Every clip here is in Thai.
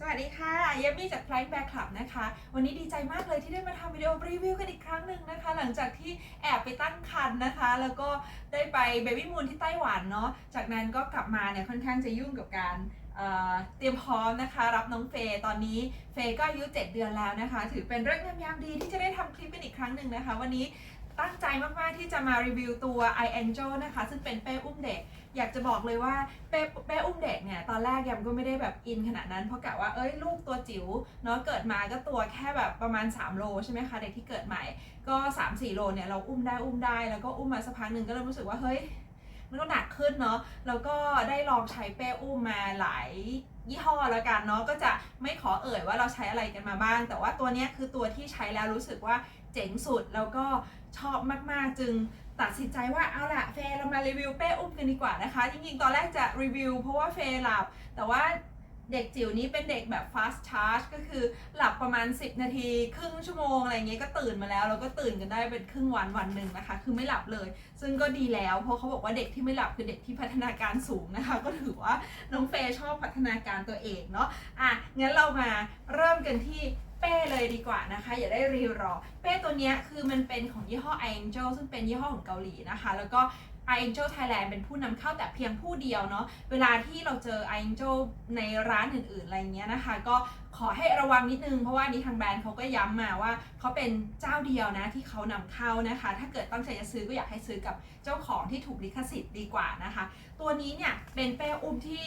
สวัสดีค่ะเยมมี่จาก Flight Bear Club นะคะ วันนี้ดีใจมากเลยที่ได้มาทำวิดีโอรีวิวกันอีกครั้งหนึ่งนะคะ หลังจากที่แอบไปตั้งครรภ์นะคะ แล้วก็ได้ไป Baby Moon ที่ไต้หวันเนาะ จากนั้นก็กลับมาเนี่ยค่อนข้างจะยุ่งกับการเตรียมพร้อมนะคะ รับน้องเฟย์ตอนนี้เฟย์ก็อายุ 7 เดือนแล้วนะคะ ถือเป็นเรื่องงายามดีที่จะได้ทำคลิปเป็นอีกครั้งหนึ่งนะคะ วันนี้ตั้งใจมาก ๆ ที่จะมารีวิวตัว i Angel นะคะ ซึ่งเป็นเป้อุ้มเด็ก อยากจะบอกเลยว่าเป้เป้อุ้มเด็กเนี่ยตอนแรกยำก็ไม่ได้แบบอินขนาดนั้นเพราะกะว่าเอ้ยลูกตัวจิ๋วเนาะเกิดมาก็ตัวแค่แบบประมาณ 3 โลใช่ไหมคะเด็กที่เกิดใหม่ก็ 3 4 โลเนี่ยเราอุ้มได้อุ้มได้แล้วก็อุ้มมาสักพักหนึ่งก็เริ่มรู้สึกว่าเฮ้ยมันก็หนักขึ้นเนาะ แล้วก็ได้ลองใช้เป้อุ้มมาหลายยี่ห้อแล้วกันเนาะ ก็จะไม่ขอเอ่ยว่าเราใช้อะไรกันมาบ้าง แต่ว่าตัวเนี้ยคือตัวที่ใช้แล้วรู้สึกว่าเจ๋งสุด แล้วก็ชอบมากๆ จึง ตัดสินใจว่าเอาละเฟเรามารีวิวเป้อุ้มกันดีกว่านะคะ จริงๆ ตอนแรกจะรีวิวเพราะว่าเฟหลับ แต่ว่าเด็กจิ๋วนี้เป็นเด็กแบบ fast charge ก็คือหลับประมาณ 10 นาที ครึ่งชั่วโมงอะไรเงี้ยก็ตื่นมาแล้ว แล้วก็ตื่นกันได้เป็นครึ่งวันวันหนึ่งนะคะ คือไม่หลับเลย ซึ่งก็ดีแล้วเพราะเขาบอกว่าเด็กที่ไม่หลับคือเด็กที่พัฒนาการสูงนะคะ ก็ถือว่าน้องเฟยชอบพัฒนาการตัวเองเนาะอะงั้นเรามาเริ่มกันที่ ป้เลยดีกว่านะคะ อย่าได้รีรอ เป้ตัวนี้คือมันเป็นของยี่ห้อ Angel ซึ่งเป็นยี่ห้อของเกาหลีนะคะ แล้วก็ Angel Thailand เป็นผู้นำเข้าแต่เพียงผู้เดียวเนาะเวลาที่เราเจอ Angel ในร้านอื่นๆอะไรเงี้ยนะคะ ก็ขอให้ระวังนิดนึง เพราะว่านี้ทางแบรนด์เขาก็ย้ำมาว่าเขาเป็นเจ้าเดียวนะที่เขานำเข้านะคะ ถ้าเกิดตั้งใจจะซื้อก็อยากให้ซื้อกับเจ้าของที่ถูกลิขสิทธิ์ดีกว่านะคะ ตัวนี้เนี่ยเป็นเป้อุ้มที่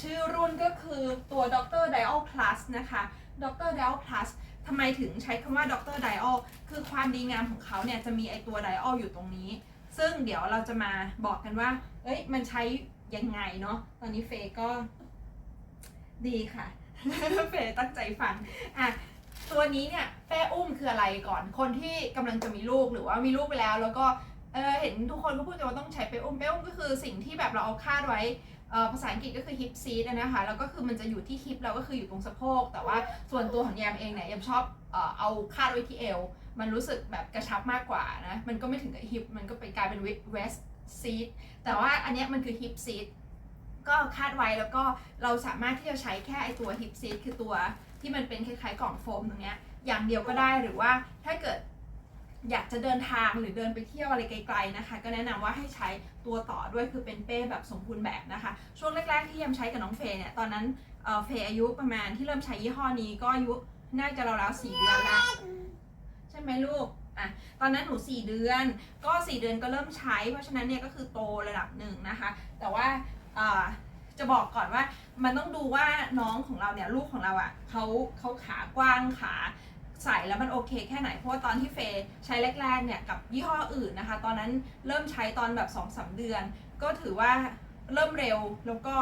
ชื่อรุ่นก็คือตัว Dr. Dial Plus นะคะ ดร Dial Plus ทำไมถึงใช้คำว่าดร Dial คือความดีงามของเขาเนี่ยจะมีไอตัว Dial อยู่ตรงนี้ ซึ่งเดี๋ยวเราจะมาบอกกันว่า เอ้ย มันใช้ยังไงเนาะ ตอนนี้เฟยก็ดีค่ะ เฟยตั้งใจฟัง อะ ตัวนี้เนี่ยแป้อุ้มคืออะไรก่อน คนที่กำลังจะมีลูกหรือว่ามีลูกไปแล้วแล้วก็เออเห็นทุกคนก็พูดกันว่าต้องใช้เป้อุ้มเป้อุ้มก็คือสิ่งที่แบบเราเอาคาดไว้ ภาษาอังกฤษก็คือ hip seat นะคะ แล้วก็คือมันจะอยู่ที่ hip แล้วก็คืออยู่ตรงสะโพก แต่ว่าส่วนตัวของแยมเองเนี่ยแยมชอบเอาคาดไว้ที่เอว มันรู้สึกแบบกระชับมากกว่านะ มันก็ไม่ถึงกับ hip มันก็ไปกลายเป็น west seat แต่ว่าอันนี้มันคือ hip seat ก็คาดไว้แล้วก็เราสามารถที่จะใช้แค่ไอตัว hip seat คือตัวที่มันเป็นคล้ายๆกล่องโฟมตรงเนี้ยอย่างเดียวก็ได้หรือว่าถ้าเกิด อยากจะเดินทางหรือเดินไปเที่ยวอะไรไกลๆนะคะ ก็แนะนำว่าให้ใช้ตัวต่อด้วยคือเป็นเป้แบบสมบูรณ์แบบนะคะ ช่วงแรกๆที่ยมใช้กับน้องเฟย์เนี่ยตอนนั้นเฟย์อายุประมาณที่เริ่มใช้ยี่ห้อนี้ก็อายุน่าจะราวๆสี่เดือนละใช่ไหมลูกอะตอนนั้นหนูสี่เดือนก็สี่เดือนก็เริ่มใช้ เพราะฉะนั้นเนี่ยก็คือโตระดับหนึ่งนะคะ แต่ว่าจะบอกก่อนว่ามันต้องดูว่าน้องของเราเนี่ยลูกของเราอะ่ะเขาเขาขากว้างขา ใส่แล้วมันโอเคแค่ไหน เพราะว่าตอนที่เฟย์ใช้แรกๆเนี่ยกับยี่ห้ออื่นนะคะ ตอนนั้นเริ่มใช้ตอนแบบ2อสเดือน ก็ถือว่าเริ่มเร็วแล้วก็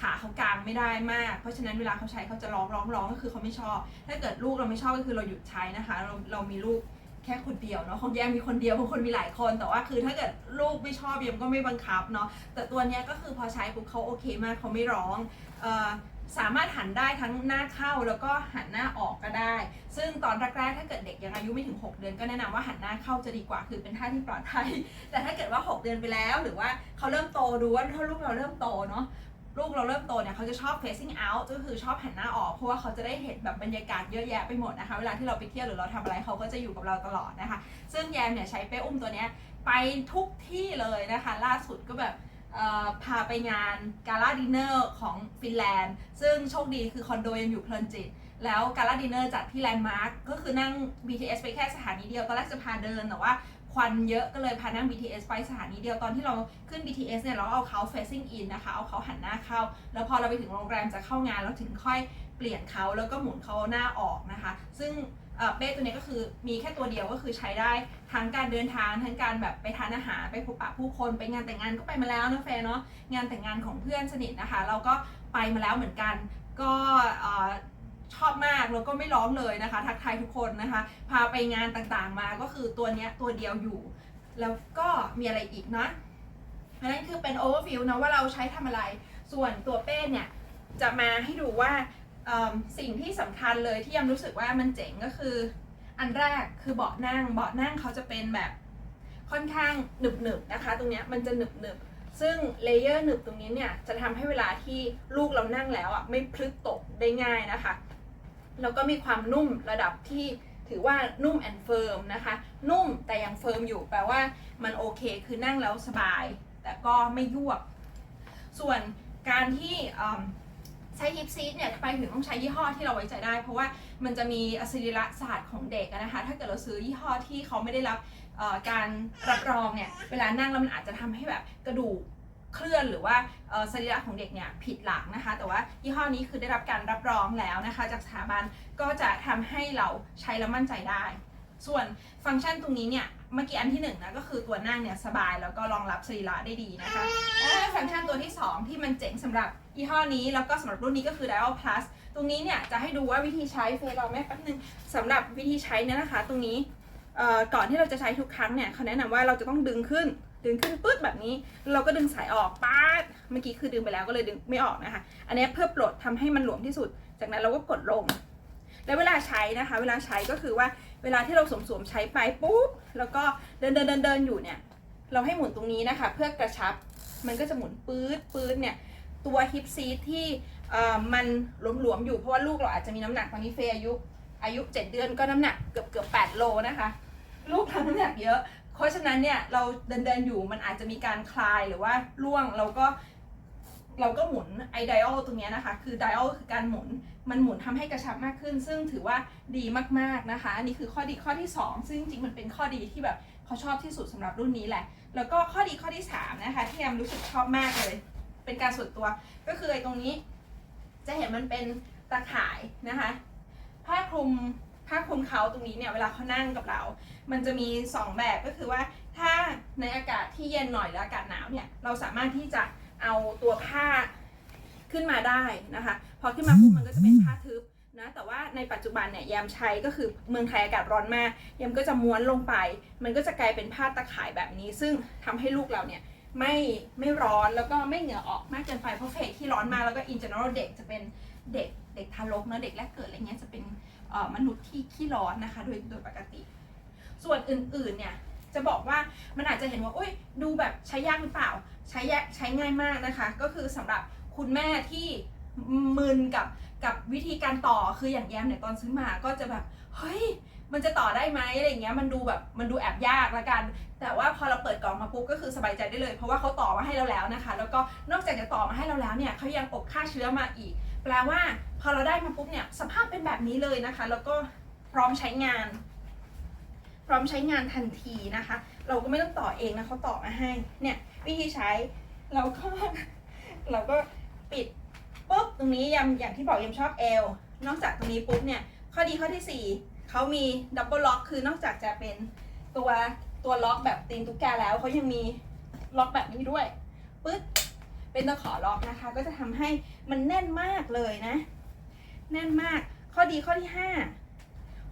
ขาเขากางไม่ได้มาก เพราะฉะนั้นเวลาเขาใช้เขาจะร้องร้องร้องก็คือเขาไม่ชอบ ถ้าเกิดลูกเราไม่ชอบก็คือเราหยุดใช้นะคะ เราเรามีลูกแค่คนเดียวเนาะของแยมมีคนเดียวบางคนมีหลายคน แต่ว่าคือถ้าเกิดลูกไม่ชอบแยมก็ไม่บังคับเนาะแต่ตัวเนี้ยก็คือพอใช้ปุ๊บเขาโอเคมากเขาไม่ร้องเอ่อ สามารถหันได้ทั้งหน้าเข้าแล้วก็หันหน้าออกก็ได้ ซึ่งตอนแรกๆถ้าเกิดเด็กยังอายุไม่ถึง 6 เดือนก็แนะนำว่าหันหน้าเข้าจะดีกว่า คือเป็นท่าที่ปลอดภัย แต่ถ้าเกิดว่า 6 เดือนไปแล้ว หรือว่าเขาเริ่มโตดูว่าถ้าลูกเราเริ่มโตเนาะลูกเราเริ่มโตเนี่ยเขาจะชอบ facing out ก็คือชอบหันหน้าออก เพราะว่าเขาจะได้เห็นแบบบรรยากาศเยอะแยะไปหมดนะคะ เวลาที่เราไปเที่ยวหรือเราทำอะไรเขาก็จะอยู่กับเราตลอดนะคะ ซึ่งแยมเนี่ยใช้เป้อุ้มตัวเนี้ยไปทุกที่เลยนะคะ ล่าสุดก็แบบ พาไปงานกาลาดินเนอร์ของฟินแลนด์ ซึ่งโชคดีคือคอนโดยังอยู่เพลินจิต แล้วกาลาดินเนอร์จัดที่แลนด์มาร์กก็คือนั่ง BTS ไปแค่สถานีเดียว ตอนแรกจะพาเดินแต่ว่าควันเยอะก็เลยพานั่ง BTS ไปสถานีเดียว ตอนที่เราขึ้น BTS เนี่ยเราเอาเขา facing in นะคะ เอาเขาหันหน้าเข้า แล้วพอเราไปถึงโรงแรมจะเข้างานเราถึงค่อยเปลี่ยนเขาแล้วก็หมุนเขาหน้าออกนะคะ ซึ่ง เป้ตัวนี้ก็คือมีแค่ตัวเดียวก็คือใช้ได้ทั้งการเดินทางทั้งการแบบไปทานอาหารไปพบปะผู้คนไปงานแต่งงานก็ไปมาแล้วนะแฟนเนาะงานแต่งงานของเพื่อนสนิทนะคะ เราก็ไปมาแล้วเหมือนกัน ก็ชอบมากแล้วก็ไม่ร้องเลยนะคะ ทักทายทุกคนนะคะ พาไปงานต่างๆมาก็คือตัวเนี้ยตัวเดียวอยู่ แล้วก็มีอะไรอีกนะอันนั้นคือเป็น overview นะว่าเราใช้ทำอะไร ส่วนตัวเป้เนี่ยจะมาให้ดูว่า สิ่งที่สำคัญเลยที่ยังรู้สึกว่ามันเจ๋งก็คือ อันแรกคือเบาะนั่ง เบาะนั่งเขาจะเป็นแบบค่อนข้างหนึบหนึบๆนะคะ ตรงนี้มันจะหนึบหนึบๆซึ่งเลเยอร์หนึบตรงนี้เนี่ยจะทำให้เวลาที่ลูกเรานั่งแล้วอะไม่พลึกตกได้ง่ายนะคะ แล้วก็มีความนุ่มระดับที่ถือว่านุ่มแอนเฟิร์มนะคะ นุ่มแต่ยังเฟิร์มอยู่แปลว่ามันโอเคคือนั่งแล้วสบาย แต่ก็ไม่ยวบ ส่วนการที่ ใช้ฮิปซีทเนี่ยไปถึงต้องใช้ยี่ห้อที่เราไว้ใจได้ เพราะว่ามันจะมีอสิริละศาสตร์ของเด็กนะคะ ถ้าเกิดเราซื้อยี่ห้อที่เขาไม่ได้รับการรับรองเนี่ย เวลานั่งแล้วมันอาจจะทำให้แบบกระดูกเคลื่อนหรือว่าสรีระของเด็กเนี่ยผิดหลักนะคะ แต่ว่ายี่ห้อนี้คือได้รับการรับรองแล้วนะคะ จากสถาบันก็จะทำให้เราใช้แล้วมั่นใจได้ ส่วนฟังก์ชันตรงนี้เนี่ย เมื่อกี้อันที่หนึ่งนะก็คือตัวนั่งเนี่ยสบายแล้วก็รองรับสรีระได้ดีนะคะและฟังก์ชันตัวที่สองที่มันเจ๋งสำหรับยี่ห้อนี้ แล้วก็สำหรับรุ่นนี้ก็คือ Dial Plus ตรงนี้เนี่ยจะให้ดูว่าวิธีใช้เฟซเราแม่แป๊บนึงสำหรับวิธีใช้เนี่ยนะคะ ตรงนี้ก่อนที่เราจะใช้ทุกครั้งเนี่ยเขาแนะนำว่าเราจะต้องดึงขึ้น ดึงขึ้นปึ๊ดแบบนี้ เราก็ดึงสายออกป๊าดเมื่อกี้คือดึงไปแล้วก็เลยดึงไม่ออกนะคะ อันนี้เพื่อปลดทำให้มันหลวมที่สุด จากนั้นเราก็กดลง แล้วเวลาใช้นะคะ เวลาใช้ก็คือว่า เวลาที่เราสวมๆใช้ไปปุ๊บแล้วก็เดินเดินเดินเดินอยู่เนี่ยเราให้หมุนตรงนี้นะคะ เพื่อกระชับมันก็จะหมุนปื๊ดปื๊ดเนี่ยตัวฮิปซีที่มันหลวมๆอยู่เพราะว่าลูกเราอาจจะมีน้ำหนักตอนนี้เฟยอายุอายุ 7 เดือนก็น้ำหนักเกือบเกือบ8โลนะคะลูกทำน้ำหนักเยอะ เพราะฉะนั้นเนี่ยเราเดินเดินๆอยู่มันอาจจะมีการคลายหรือว่าล่วงเราก็ เราก็หมุนไอไดอลตรงนี้นะคะ คือไดอลคือการหมุน มันหมุนทำให้กระชับมากขึ้น ซึ่งถือว่าดีมากๆนะคะ อันนี้คือข้อดีข้อที่ 2 ซึ่งจริงๆมันเป็นข้อดีที่แบบเขาชอบที่สุดสำหรับรุ่นนี้แหละ แล้วก็ข้อดีข้อที่ 3 นะคะ ที่ยมรู้สึกชอบมากเลย เป็นการส่วนตัว ก็คือไอตรงนี้ จะเห็นมันเป็นตะข่ายนะคะ ผ้าคลุมผ้าคลุมเขาตรงนี้เนี่ยเวลาเขานั่งกับเรา มันจะมี 2 แบบก็คือว่าถ้าในอากาศที่เย็นหน่อยหรืออากาศหนาวเนี่ยเราสามารถที่จะ เอาตัวผ้าขึ้นมาได้นะคะ พอขึ้นมาปุ๊บมันก็จะเป็นผ้าทึบนะแต่ว่าในปัจจุบันเนี่ยยามใช้ก็คือเมืองไทยอากาศร้อนมากยามก็จะม้วนลงไป มันก็จะกลายเป็นผ้าตะข่ายแบบนี้ ซึ่งทำให้ลูกเราเนี่ยไม่ไม่ร้อนแล้วก็ไม่เหงื่อออกมากเกินไปเพราะเฟสที่ร้อนมาแล้วก็ in general เด็กจะเป็นเด็กเด็กทารกเนอะเด็กแรกเกิดอะไรเงี้ยจะเป็นมนุษย์ที่ขี้ร้อนนะคะ โดยโดยปกติ ส่วนอื่นๆเนี่ย จะบอกว่ามันอาจจะเห็นว่าอุ้ยดูแบบใช้ยากหรือเปล่า ใช้ยากใช้ง่ายมากนะคะ ก็คือสำหรับคุณแม่ที่มึนกับกับวิธีการต่อคืออย่างแยมเนี่ยตอนซื้อมาก็จะแบบเฮ้ยมันจะต่อได้ไหมอะไรเงี้ยมันดูแบบมันดูแอบยากละกัน แต่ว่าพอเราเปิดกล่องมาปุ๊บก็คือสบายใจได้เลย เพราะว่าเขาต่อมาให้เราแล้วนะคะ แล้วก็นอกจากจะต่อมาให้เราแล้วเนี่ยเขายังอบฆ่าเชื้อมาอีก แปลว่าพอเราได้มาปุ๊บเนี่ยสภาพเป็นแบบนี้เลยนะคะ แล้วก็พร้อมใช้งาน พร้อมใช้งานทันทีนะคะ เราก็ไม่ต้องต่อเองนะเขาต่อมาให้เนี่ยวิธีใช้เราก็เราก็ปิดปุ๊บตรงนี้ยำอย่างที่บอกยำชอบเอลนอกจากตรงนี้ปุ๊บเนี่ยข้อดีข้อที่สี่เขามีดับเบิลล็อกคือนอกจากจะเป็นตัวตัวล็อกแบบตีนตุ๊กแกแล้วเขายังมีล็อกแบบนี้ด้วยปึ๊บเป็นตะขอล็อกนะคะ ก็จะทำให้มันแน่นมากเลยนะ แน่นมากข้อดีข้อที่ห้า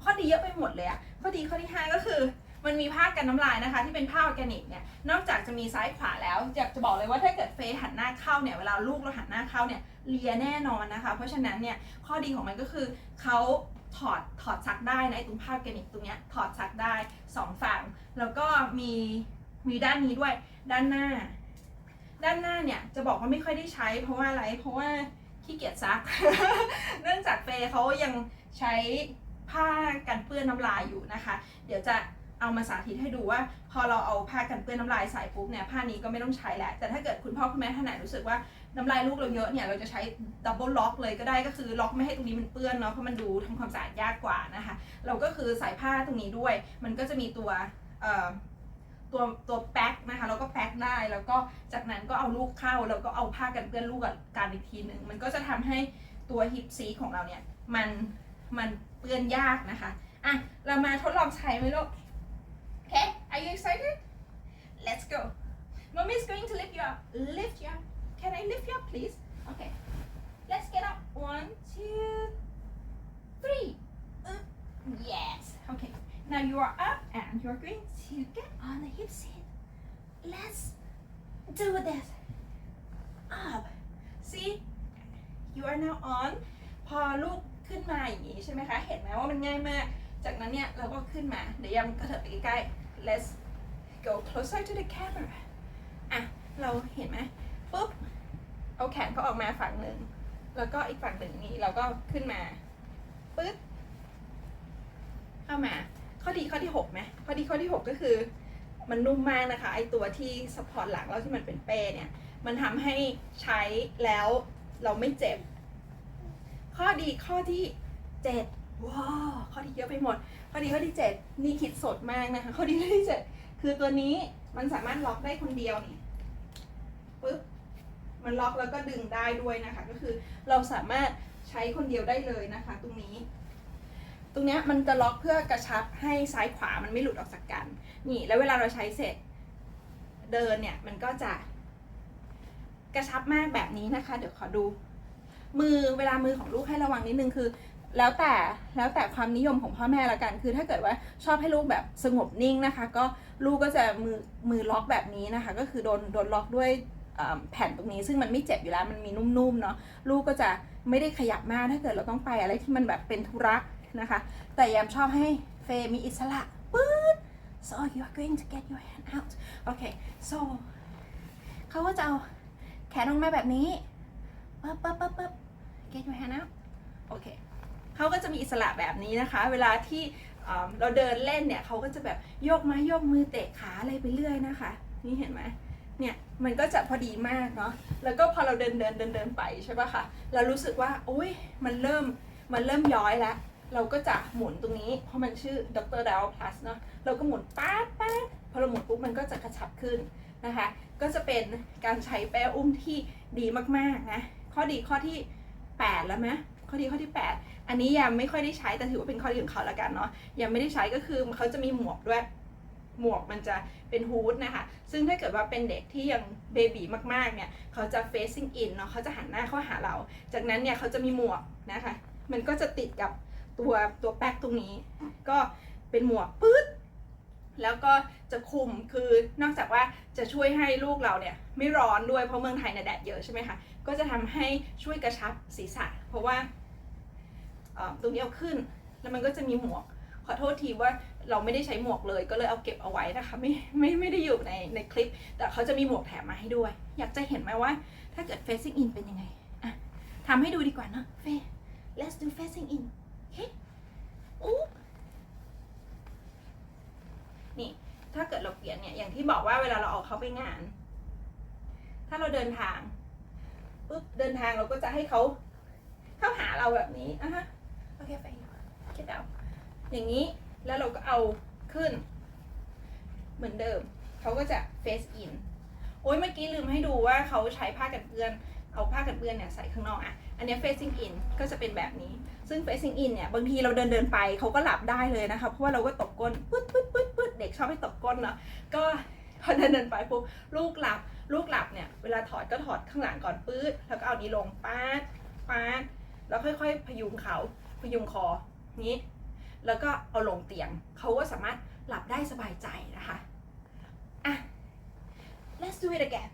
ข้อดีเยอะไปหมดเลยอะข้อดีข้อที่ห้าก็คือ มันมีผ้ากันน้ำลายนะคะ ที่เป็นผ้าออร์แกนิกเนี่ยนอกจากจะมีซ้ายขวาแล้วอยากจะบอกเลยว่าถ้าเกิดเฟซหันหน้าเข้าเนี่ยเวลาลูกเราหันหน้าเข้าเนี่ยเลียแน่นอนนะคะ เพราะฉะนั้นเนี่ยข้อดีของมันก็คือเขาถอดถอดซักได้นะไอ้ตรงผ้าออร์แกนิกตรงเนี้ยถอดซักได้สองฝั่งแล้วก็มีมีด้านนี้ด้วยด้านหน้า ด้านหน้าเนี่ยจะบอกว่าไม่ค่อยได้ใช้ เพราะว่าอะไรเพราะว่าขี้เกียจซัก เนื่องจากเฟย์เขายังใช้ ผ้ากันเปื้อนน้ำลายอยู่นะคะ เดี๋ยวจะเอามาสาธิตให้ดูว่า พอเราเอาผ้ากันเปื้อนน้ำลายใส่ปุ๊บเนี่ยผ้านี้ก็ไม่ต้องใช้แล้ว แต่ถ้าเกิดคุณพ่อคุณแม่ท่านไหนรู้สึกว่าน้ำลายลูกเราเยอะเนี่ยเราจะใช้ดับเบิลล็อกเลยก็ได้ก็คือล็อกไม่ให้ตรงนี้มันเปื้อนเนาะเพราะมันดูทำความสะอาดยากกว่านะคะ เราก็คือใส่ผ้าตรงนี้ด้วย มันก็จะมีตัวตัวตัวแป๊กนะคะแล้วก็แป๊กได้แล้วก็จากนั้นก็เอาลูกเข้าแล้วก็เอาผ้ากันเปื้อนลูกกับการอีกทีหนึ่งมันก็จะทำให้ตัวฮิปซีของเราเนี่ยมันมัน เปื้อนยากนะคะอ่ะเรามาทดลองใช้ไหมลูก Okay, are you excited? Let's go. Mommy is going to lift you up. Lift you up. Can I lift you up, please? Okay. Let's get up. One, two, three. Uh, yes. Okay. Now you are up and you're going to get on the hip seat. Let's do this. Up. See? You are now on. พอลูก ขึ้นมาอย่างนี้ใช่ไหมคะ เห็นไหมว่ามันง่ายมาก จากนั้นเนี่ยเราก็ขึ้นมา เดี๋ยวยำกระเถิบไปใกล้ๆ let's go closer to the camera อะ เราเห็นไหมปุ๊บ เอาแขนเขาออกมาฝั่งหนึ่ง แล้วก็อีกฝั่งหนึ่งนี้เราก็ขึ้นมาปึ๊ดเข้ามา ข้อดีข้อที่หกไหมข้อดีข้อที่หกก็คือมันนุ่มมากนะคะ ไอตัวที่สปอร์ตหลังแล้วที่มันเป็นเป้เนี่ย มันทำให้ใช้แล้วเราไม่เจ็บ ข้อดีข้อที่เจ็ดว้าวข้อดีเยอะไปหมด ข้อดีข้อที่เจ็ดนี่คิดสดมากนะคะ ข้อดีข้อที่เจ็ดคือตัวนี้มันสามารถล็อกได้คนเดียวนี่ปึ๊บมันล็อกแล้วก็ดึงได้ด้วยนะคะ ก็คือเราสามารถใช้คนเดียวได้เลยนะคะ ตรงนี้ ตรงเนี้ยมันจะล็อกเพื่อกระชับให้ซ้ายขวามันไม่หลุดออกจากกัน นี่ แล้วเวลาเราใช้เสร็จเดินเนี่ยมันก็จะกระชับมากแบบนี้นะคะ เดี๋ยวขอดู มือเวลามือของลูกให้ระวังนิดนึงคือ แล้วแต่แล้วแต่ความนิยมของพ่อแม่ละกัน คือถ้าเกิดว่าชอบให้ลูกแบบสงบนิ่งนะคะ ก็ลูกก็จะมือมือล็อกแบบนี้นะคะ ก็คือโดนโดนล็อกด้วยแผ่นตรงนี้ซึ่งมันไม่เจ็บอยู่แล้วมันมีนุ่มๆเนาะลูกก็จะไม่ได้ขยับมากถ้าเกิดเราต้องไปอะไรที่มันแบบเป็นธุระนะคะ แต่ยามชอบให้เฟมีอิสระปื๊ด so you are going to get your hand out okay so เขาก็จะเอาแขนออกมาแบบนี้ปั๊บปั๊บปั๊บปั๊บ get your hand out โอเคเขาก็จะมีอิสระแบบนี้นะคะ เวลาที่เราเดินเล่นเนี่ยเขาก็จะแบบโยกไม้โยกมือเตะขาอะไรไปเรื่อยนะคะ นี่เห็นไหมเนี่ยมันก็จะพอดีมากเนาะแล้วก็พอเราเดินเดินเดินเดินไปใช่ปะคะเรารู้สึกว่าโอ๊ยมันเริ่มมันเริ่มย้อยแล้วเราก็จะหมุนตรงนี้ เพราะมันชื่อดรดาวพลัสเนาะเราก็หมุนป๊าป๊าดพอเราหมุนปุ๊บมันก็จะกระชับขึ้นนะคะ ก็จะเป็นการใช้แป้อุ้มที่ดีมากๆนะข้อดีข้อที่ 8 แล้วไหมข้อดีข้อที่ 8 อันนี้ยังไม่ค่อยได้ใช้แต่ถือว่าเป็นข้อดีของเขาแล้วกันเนาะยังไม่ได้ใช้ก็คือเขาจะมีหมวกด้วย หมวกมันจะเป็นฮูดนะคะ ซึ่งถ้าเกิดว่าเป็นเด็กที่ยังเบบีมากๆเนี่ยเขาจะ facing in เนาะเขาจะหันหน้าเข้าหาเรา จากนั้นเนี่ยเขาจะมีหมวกนะคะ มันก็จะติดกับตัวตัวแป๊กตรงนี้ ก็เป็นหมวกปื๊ด แล้วก็จะคุมคือนอกจากว่าจะช่วยให้ลูกเราเนี่ยไม่ร้อนด้วยเพราะเมืองไทยเนี่ยแดดเยอะใช่ไหมคะก็จะทำให้ช่วยกระชับศีรษะ เพราะว่าตรงนี้เอาขึ้นแล้วมันก็จะมีหมวก ขอโทษทีว่าเราไม่ได้ใช้หมวกเลย ก็เลยเอาเก็บเอาไว้นะคะไม่ไม่ไม่ได้อยู่ในในคลิป แต่เขาจะมีหมวกแถมมาให้ด้วย อยากจะเห็นไหมว่า ถ้าเกิด facing in เป็นยังไงอะทำให้ดูดีกว่าเนอะเฟ let's do facing in โอเคอู้นี่ ถ้าเกิดเราเปลี่ยนเนี่ย อย่าง ที่บอกว่าเวลาเราออกเขาไปงาน ถ้าเราเดินทางปุ๊บเดินทางเราก็จะให้เขาเข้าหาเราแบบนี้อะฮะโอเคไปคิดเอาอย่างนี้แล้วเราก็เอาขึ้น เหมือนเดิมเขาก็จะ face in โอ้ยเมื่อกี้ลืมให้ดูว่าเขาใช้ผ้ากันเปื้อนเอาผ้ากันเปื้อนเนี่ยใส่ข้างนอกอะอันนี้ facing in ก็จะเป็นแบบนี้ ซึ่ง facing in เนี่ยบางทีเราเดินเดินไปเขาก็หลับได้เลยนะคะ เพราะว่าเราก็ตบก้นปึ๊ดปึ๊ด ชอบให้ตบก้นเนาะก็พอเดินเดินไปปุ๊บลูกหลับ ลูกหลับเนี่ยเวลาถอดก็ถอดข้างหลังก่อนปื๊ดแล้วก็เอานี้ลงป๊าดป๊าดแล้วค่อยๆ พยุงเขาพยุงคอนี้ แล้วก็เอาลงเตียงเขาก็สามารถหลับได้สบายใจนะคะอะ let's do it again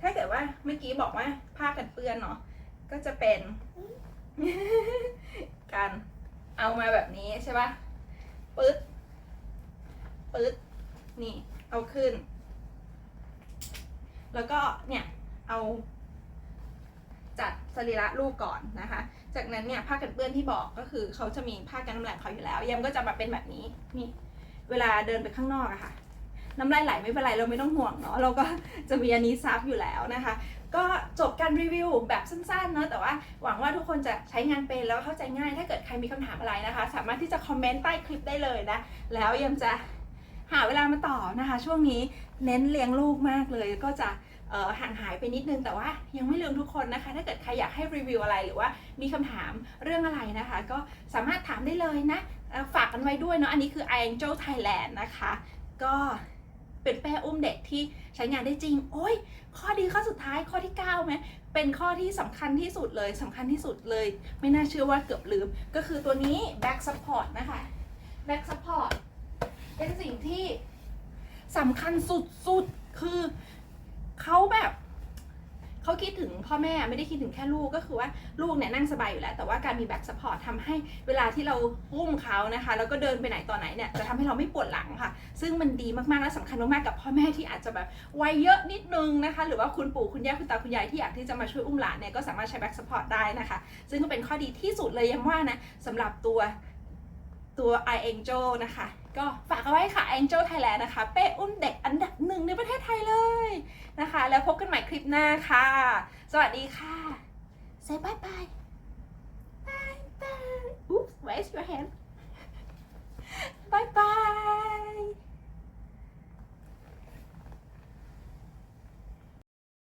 ถ้าเกิดว่าเมื่อกี้บอกว่าผ้ากันเปื้อนเนาะก็จะเป็น การเอามาแบบนี้ใช่ปะปึ๊ด ปึ๊ดนี่เอาขึ้น แล้วก็เนี่ยเอาจัดสรีระลูกก่อนนะคะ จากนั้นเนี่ยผ้ากันเปื้อนที่บอกก็คือเขาจะมีผ้ากันน้ำลายเขาอยู่แล้ว ยมก็จะมาเป็นแบบนี้นี่ เวลาเดินไปข้างนอกอะค่ะ น้ำลายไหลไม่เป็นไรเราไม่ต้องห่วงเนาะเราก็จะมีอันนี้ซับอยู่แล้วนะคะ ก็จบการรีวิวแบบสั้นๆเนาะแต่ว่าหวังว่าทุกคนจะใช้งานเป็นแล้วเข้าใจง่าย ถ้าเกิดใครมีคำถามอะไรนะคะ สามารถที่จะคอมเมนต์ใต้คลิปได้เลยนะแล้วยังจะ หาเวลามาต่อนะคะ ช่วงนี้เน้นเลี้ยงลูกมากเลยก็จะห่างหายไปนิดนึงแต่ว่ายังไม่ลืมทุกคนนะคะ ถ้าเกิดใครอยากให้รีวิวอะไรหรือว่ามีคำถามเรื่องอะไรนะคะ ก็สามารถถามได้เลยนะ ฝากกันไว้ด้วยเนาะอันนี้คือ i Angel Thailand นะคะ ก็เป็นแป้อุ้มเด็กที่ใช้งานได้จริง โอ้ย ข้อดีข้อสุดท้ายข้อที่9ไหมเป็นข้อที่สำคัญที่สุดเลยสำคัญที่สุดเลย ไม่น่าเชื่อว่าเกือบลืม ก็คือตัวนี้ back support นะคะ back support เป็นสิ่งที่สำคัญสุดๆ คือเขาแบบเขาคิดถึงพ่อแม่ไม่ได้คิดถึงแค่ลูกก็คือว่าลูกเนี่ยนั่งสบายอยู่แล้ว แต่ว่าการมีแบ็กสปอร์ตทำให้เวลาที่เราอุ้มเขานะคะ แล้วก็เดินไปไหนต่อไหนเนี่ยจะทำให้เราไม่ปวดหลังค่ะ ซึ่งมันดีมากๆและสำคัญมากๆกับพ่อแม่ที่อาจจะแบบวัยเยอะนิดนึงนะคะ หรือว่าคุณปู่คุณย่าคุณตาคุณยายที่อยากที่จะมาช่วยอุ้มหลานเนี่ยก็สามารถใช้แบ็กสปอร์ตได้นะคะ ซึ่งก็เป็นข้อดีที่สุดเลยยังว่านะสำหรับตัว ตัว i Angel นะคะ ก็ฝากเอาไว้ค่ะ Angel Thailand นะคะ เป้อุ้นเด็กอันดับหนึ่งในประเทศไทยเลยนะคะ แล้วพบกันใหม่คลิปหน้าค่ะ สวัสดีค่ะ say bye bye bye bye oops where's your hand bye bye